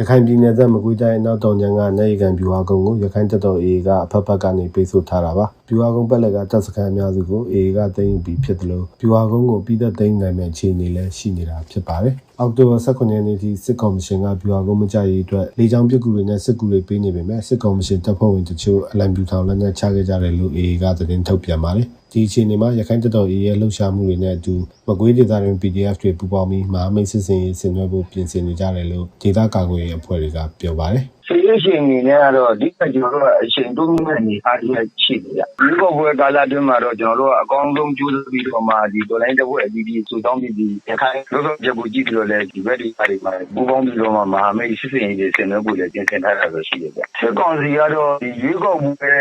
ရခိုင်ပြည်နယ်သက်မကွေးတိုင်းအနောက်တောင်ကျမ်းကနိုင်ရကန်ဗျူဟာကုန်းကိုရခိုင်တပ်တော် AA ကအဖက်ဖက်ကနေပိတ်ဆို့ထားတာပါဗျူဟာကုန်းပတ်လက်ကတပ်စခန်းအများစုကို AA ကသိမ်းယူပြီးဖြစ်တယ်လို့ဗျူဟာကုန်းကိုပြည်သက်သိမ်းနိုင်မဲ့အခြေအနေလည်းရှိနေတာဖြစ်ပါတယ်အောက်တိုဘာ18ရက်နေ့ထိစစ်ကောင်မရှင်ကဗျူဟာကုန်းမကြရေးအတွက်လေကြောင်းပစ်ကူတွေနဲ့စစ်ကူတွေပေးနေပေမဲ့စစ်ကောင်မရှင်တပ်ဖွဲ့ဝင်တချို့အလံပြူထောင်လက်နက်ချခဲ့ကြတယ်လို့ AA ကသတင်းထုတ်ပြန်ပါတယ် ဒီအခြေအနေမှာရခိုင်တပ်တော် AA ရဲ့လှုပ်ရှားမှုတွေနဲ့အတူမကွေးဒေသတွင် PDF တွေပူးပေါင်းပြီးမဟာမိတ်စစ်စင်ရေးဆင်နွှဲဖို့ပြင်ဆင်နေကြတယ်လို့ဒေသကာကွယ်ရေးအဖွဲ့တွေကပြောပါတယ် ဆေးရရှင်အနေနဲ့ကတော့ အဓိက ကျွန်တော်တို့ကအချိန်တိုးမဲ့အနေအားဖြင့်ရှိနေကြ။ဒီကောပွဲကာလအတွင်းမှာတော့ ကျွန်တော်တို့က အကောင်းဆုံး ကြိုးစားပြီးတော့မှ ဒီဒေါ်လိုင်းတစ်ပွဲအဒီဒီစူတောင်းပြီး ဒီရခိုင်တို့တို့ပြဖို့ကြည့်ပြီးတော့လည်း ဒီဘက်ဒီပါတွေမှာ ပူပေါင်းပြီးတော့မှ မဟာမိတ်စစ်စင်ရေးတွေ ဆင်နွှဲဖို့လည်း ပြင်ဆင်ထားတာဆိုရှိတယ်ဗျ။စစ်ကောင်စီကတော့ ဒီရွေးကောက်ပွဲ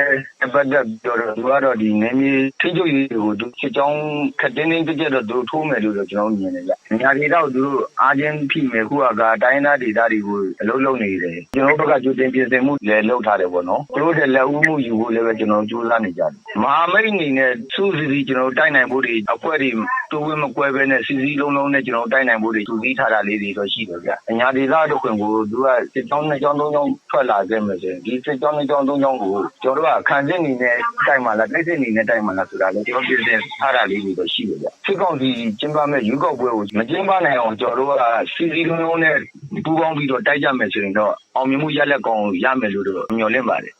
ပတ်သက်ပြီးတော့ သူကတော့ဒီနေမြေထိချုပ်ရေးတွေကို သူစစ်ကြောင်းခက်တင်းတင်းကြက်တော့ သူထိုးမယ်လို့တော့ ကျွန်တော်မြင်တယ်ဗျ။ညာဒေတော့သူတို့ အားချင်းဖိမယ်ခုက တိုင်းသားဒေသတွေကို အလုံးလုံးနေတယ်။ကျွန်တော်တို့ဘက်ကကြိုတင်ပြင်ဆင်မှုလည်းလုပ်ထားတယ်ပေါ့နော်။သူတို့တဲ့လက်ဦးမှုယူဖို့လည်းပဲကျွန်တော်ကြိုးစားနေကြတယ်။မဟာမိတ်အနေနဲ့စူးစီးစီးကျွန်တော်တိုက်နိုင်ဖို့တွေအဖွဲ့တွေတိုးဝင်းမကွဲပဲနဲ့စီစီလုံးလုံးနဲ့ကျွန်တော်တိုက်နိုင်ဖို့တွေသူစည်းထားတာလေးတွေတော့ရှိတယ်ဗျ။ညာဒေသတို့ခွင်ကိုသူကစစ်ကြောင်းနှစ်ကြောင်းသုံးကြောင်းထွက်လာခဲ့မယ်ဆိုရင်ဒီစစ်ကြောင်းနှစ်ကြောင်းသုံးကြောင်းကိုကျွန်တော်တို့ကခံစစ်အနေနဲ့တိုက်မှလားတိုက်စစ်အနေနဲ့တိုက်မှလားဆိုတာလည်းကျွန်တော်ပြင်ဆင်ထားတာလေးတွေတော့ရှိတယ်ဗျ။စစ်ကောင်စီကျင်းပမဲ့ရွေးကောက်ပွဲကိုမကျင်းပနိုင်အောင်ကျွန်တော်တို့ကစီစီလုံးလုံးနဲ့ ပူးပေါင်းပြီးတော့တိုက်ကြမယ်ဆိုရင်တော့အောင်မြင်မှုရလက်ကောင်ရမယ်လို့တော့မျှော်လင့်ပါတယ်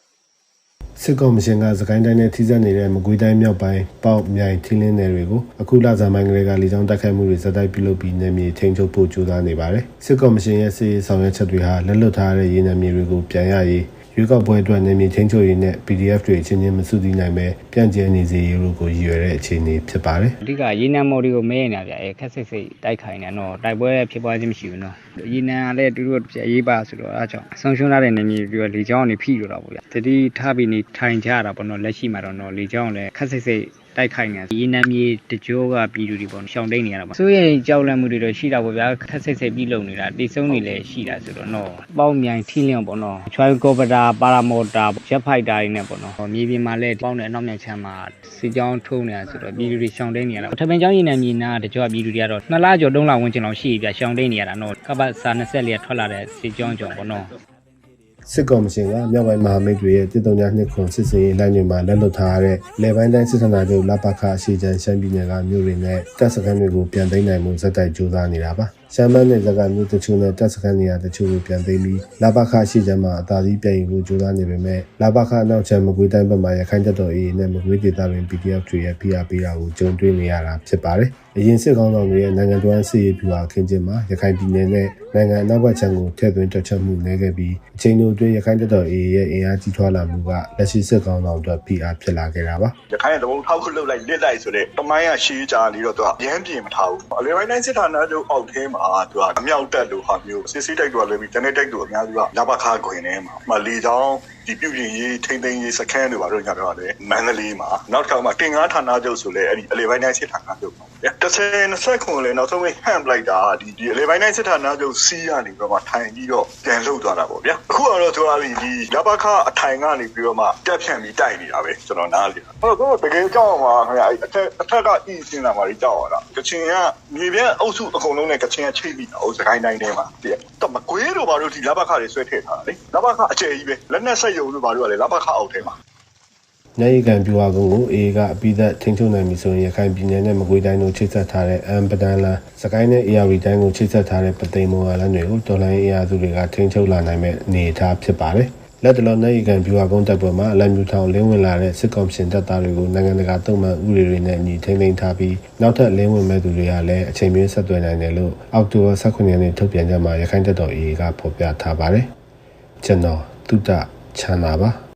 စစ်ကောင်မရှင်ကစကိုင်းတိုင်းနဲ့ထိစပ်နေတဲ့မကွေးတိုင်းမြောက်ပိုင်းပေါက်မြိုင်ထင်းလင်းနယ်တွေကိုအခုလဇာမိုင်းကလေးကလေကြောင်းတိုက်ခိုက်မှုတွေဇက်တိုက်ပြုလုပ်ပြီးနယ်မြေထိန်းချုပ်ဖို့ကြိုးစားနေပါတယ်စစ်ကောင်မရှင်ရဲ့စစ်ရေးဆောင်ရွက်ချက်တွေဟာလက်လွတ်ထားတဲ့ရေနံမြေတွေကိုပြန်ရရေး ရွေးကောက်ပွဲအတွက်နယ်မြေချင်းချိုရေးနဲ့ PDF တွေအချင်းချင်းမစုစည်းနိုင်ပဲပြန့်ကျဲနေစေရေးတို့ကိုရည်ရွယ်တဲ့အခြေအနေဖြစ်ပါတယ်အဓိကရေနံမော်တွေကိုမဲနေတာဗျအဲခက်စိတ်စိတ်တိုက်ခိုင်းနေတော့တိုက်ပွဲဖြစ်ပွားခြင်းမရှိဘူးနော်ရေနံကလည်းတူတူအရေးပါဆိုတော့အားကြောင့်ဆုံးရှုံးထားတဲ့နေမြေပြီးတော့လေချောင်းကနေဖိလို့တော့ဗျတတိထားပြီးနေထိုင်ကြရတာပေါ့နော်လက်ရှိမှာတော့နော်လေချောင်းလည်းခက်စိတ်စိတ် တိုက်ခိုက်နေရေနံမြေတကြောကပြည်သူတွေပေါ့ရှောင်းတိန်နေရတာပေါ့ဆိုရင်ကြောက်လန့်မှုတွေတော့ရှိတာပေါ့ဗျာခက်စိတ်စိတ်ပြီးလုံနေတာတိစုံနေလည်းရှိတာဆိုတော့နော်ပေါင်းမြိုင်ထီလျောင်ပေါ့နော်ချွိုင်းကောပတာပါရာမော်တာရက်ဖိုက်တာတွေနဲ့ပေါ့နော်မြေပြင်မှာလည်းပေါင်းတဲ့အနောက်မြောက်ချမ်းမှာစီကြောင်းထုံးနေတာဆိုတော့ပြည်သူတွေရှောင်းတိန်နေရတာထပင်ကျောင်းရေနံမြေနာတကြောပြည်သူတွေကတော့နှစ်လကျော်သုံးလဝန်းကျင်လောက်ရှိပြီဗျရှောင်းတိန်နေရတာနော်ကပတ်စာ24ရက်ထွက်လာတဲ့စီကြောင်းကြောင့်ပေါ့နော် စစ်ကောင်မရှင်ကမြောက်ပိုင်းမဟာမိတ်တွေရဲ့တစ်တုံညာနှစ်ခွန်စစ်စင်ရေးလိုင်းတွေမှာလက်လွတ်ထားရတဲ့လေပိုင်းတိုင်းစစ်ဌာနချုပ်လပခအရှိချမ်းရှမ်းပြည်နယ်ကမြို့တွေနဲ့တပ်စခန်းတွေကိုပြန်သိမ်းနိုင်မှုဇက်တိုက်ကြိုးစားနေတာပါရှမ်းမန်းနယ်ဇက်ကမြို့တချို့နဲ့တပ်စခန်းနေရာတချို့ကိုပြန်သိမ်းပြီးလပခအရှိချမ်းမှာအသာစီးပြန်ယူဖို့ကြိုးစားနေပေမဲ့လပခအနောက်ချမ်းမကွေးတိုင်းဘက်မှာရခိုင်တပ်တော် AA နဲ့မကွေးဒေသတွင် PDF တွေရဲ့ဖိအားပေးတာကိုကြုံတွေ့နေရတာဖြစ်ပါတယ်အရင်စစ်ကောင်ဆောင်တွေရဲ့နိုင်ငံတော်စစ်ရေးဗျူဟာခင်းကျင်းမှာရခိုင်ပြည်နယ်နဲ့နိုင်ငံအနောက်ဘက်ခြမ်းကိုထည့်သွင်းတွက်ချက်မှုနေခဲ့ပြီးအချိန်တို့အတွင်းရခိုင်တပ်တော် AA ရဲ့အင်အားကြီးထွားလာမှုကလက်ရှိစစ်ကောင်ဆောင်အတွက်ဖိအားဖြစ်လာခဲ့တာပါရခိုင်ကတဘုံထောက်ခုလှုပ်လိုက်လစ်လိုက်ဆိုတဲ့တမိုင်းကရှေးကြနေတော့သူကရမ်းပြင်မထားဘူးအလေပိုင်းတိုင်းစစ်ဌာနချုပ်အောက်ထဲမှာသူကအမြောက်တက်လို့ဟာမျိုးစစ်စစ်တိုက်တော့လည်းပြီးတနေ့တိုက်တော့အများစုကလဘခါခွင်ထဲမှာမလီချောင်း ဒီပြုပြင်ရေးထိမ့်သိမ်းရေးစခန်းတွေပါတော့ညတော့လေမန္တလေးမှာနောက်တစ်ခါမှာတင်ကားဌာနချုပ်ဆိုလဲအဲ့ဒီအလေပိုင်းတိုင်းစစ်ဌာနချုပ်ပါဗျာ30 20ခုလဲနောက်ဆုံးဟမ်ပလိုက်တာဒီဒီအလေပိုင်းတိုင်းစစ်ဌာနချုပ်စီးရနေပြီးတော့မှထိုင်ပြီးတော့ပြန်လှုပ်သွားတာပေါ့ဗျာအခုကတော့သူကဒီလဘခအထိုင်ကနေပြီးတော့မှတက်ဖြန့်ပြီးတိုက်နေတာပဲကျွန်တော်နားလေအဲ့တော့တကယ်ကြောက်မှာခင်ဗျာအထက်အထက်ကအီစင်လာမှာကြောက်ရတာကချင်ကမြေပြန့်အုပ်စုအကုန်လုံးနဲ့ကချင်ကချိတ်ပြီးတာဟိုစကိုင်းတိုင်းထဲမှာတည်းတော့မကွေးတို့ဘာလို့ဒီလဘခတွေဆွဲထည့်ထားတာလေလဘခအကျယ်ကြီးပဲလက်နက်ဆက်ယုံတို့ဘာလို့ကလဲလဘခအောက်ထဲမှာနိုင်ရကန်ပြူဟာကုန်းကို AA ကအပိသက်ထိန်းချုပ်နိုင်ပြီဆိုရင်ရခိုင်ပြည်နယ်နဲ့မကွေးတိုင်းတို့ချိတ်ဆက်ထားတဲ့အမ်ပဒန်လန်စကိုင်းနဲ့ AR တိုင်းကိုချိတ်ဆက်ထားတဲ့ပသိမ်မော်လန်တွေကိုတော်လိုင်းအင်အားစုတွေကထိန်းချုပ်လာနိုင်မဲ့အနေအထားဖြစ်ပါတယ်။လက်တလုံးနိုင်ရကန်ပြူဟာကုန်းတပ်ပွဲမှာအလံမြူထောင်လင်းဝင်လာတဲ့စစ်ကောင်ရှင်တပ်သားတွေကိုနိုင်ငံတကာတုံ့ပြန်ဥပဒေတွေနဲ့အညီထိန်းသိမ်းထားပြီးနောက်ထပ်လင်းဝင်မဲ့သူတွေကလည်းအချိန်မင်းဆက်သွယ်နိုင်တယ်လို့အောက်တိုဘာ18ရက်နေ့ထုတ်ပြန်ကြမှာရခိုင်တပ်တော် AA ကဖော်ပြထားပါတယ်။ကျွန်တော်တုဒ္ဒ ချမ်းသာပါ။